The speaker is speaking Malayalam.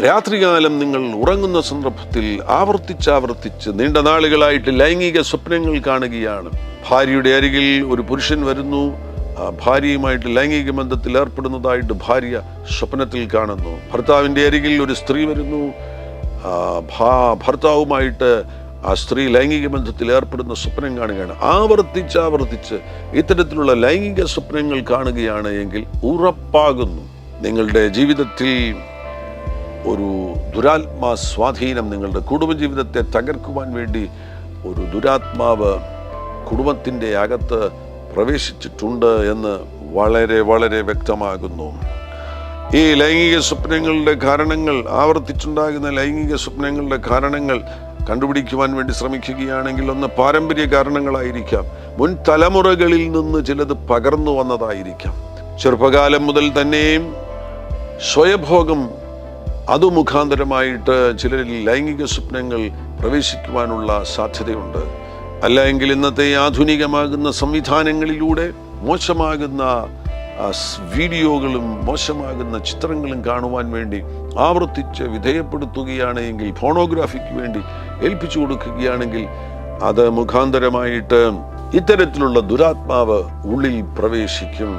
രാത്രികാലം നിങ്ങൾ ഉറങ്ങുന്ന സന്ദർഭത്തിൽ ആവർത്തിച്ചാവർത്തിച്ച് നീണ്ട നാളുകളായിട്ട് ലൈംഗിക സ്വപ്നങ്ങൾ കാണുകയാണ്. ഭാര്യയുടെ അരികിൽ ഒരു പുരുഷൻ വരുന്നു. ആ ഭാര്യയുമായിട്ട് ലൈംഗിക ബന്ധത്തിൽ ഏർപ്പെടുന്നതായിട്ട് ഭാര്യ സ്വപ്നത്തിൽ കാണുന്നു. ഭർത്താവിന്റെ അരികിൽ ഒരു സ്ത്രീ വരുന്നു. ഭർത്താവുമായിട്ട് ആ സ്ത്രീ ലൈംഗിക ബന്ധത്തിൽ ഏർപ്പെടുന്ന സ്വപ്നം കാണുകയാണ്. ആവർത്തിച്ച് ആവർത്തിച്ച് ഇത്തരത്തിലുള്ള ലൈംഗിക സ്വപ്നങ്ങൾ കാണുകയാണ് എങ്കിൽ ഉറപ്പാകുന്നു. നിങ്ങളുടെ ജീവിതത്തിൽ ഒരു ദുരാത്മാ സ്വാധീനം നിങ്ങളുടെ കുടുംബജീവിതത്തെ തകർക്കുവാൻ വേണ്ടി ഒരു ദുരാത്മാവ് കുടുംബത്തിന്റെ അകത്ത് പ്രവേശിച്ചിട്ടുണ്ട് എന്ന് വളരെ വളരെ വ്യക്തമാകുന്നു. ഈ ലൈംഗിക സ്വപ്നങ്ങളുടെ കാരണങ്ങൾ ആവർത്തിച്ചുണ്ടാകുന്ന ലൈംഗിക സ്വപ്നങ്ങളുടെ കാരണങ്ങൾ കണ്ടുപിടിക്കുവാൻ വേണ്ടി ശ്രമിക്കുകയാണെങ്കിൽ ഒന്ന് പാരമ്പര്യ കാരണങ്ങളായിരിക്കാം. മുൻ തലമുറകളിൽ നിന്ന് ചിലത് പകർന്നു വന്നതായിരിക്കാം. ചെറുപ്പകാലം മുതൽ തന്നെയും സ്വയഭോഗം അതു മുഖാന്തരമായിട്ട് ചിലരിൽ ലൈംഗിക സ്വപ്നങ്ങൾ പ്രവേശിക്കുവാനുള്ള സാധ്യതയുണ്ട്. അല്ല എങ്കിൽ ഇന്നത്തെ ആധുനികമാകുന്ന സംവിധാനങ്ങളിലൂടെ മോശമാകുന്ന വീഡിയോകളും മോശമാകുന്ന ചിത്രങ്ങളും കാണുവാൻ വേണ്ടി ആവർത്തിച്ച് വിധേയപ്പെടുത്തുകയാണ് എങ്കിൽ ഫോണോഗ്രാഫിക്ക് വേണ്ടി ഏൽപ്പിച്ചു കൊടുക്കുകയാണെങ്കിൽ അത് മുഖാന്തരമായിട്ട് ഇത്തരത്തിലുള്ള ദുരാത്മാവ് ഉള്ളിൽ പ്രവേശിക്കും.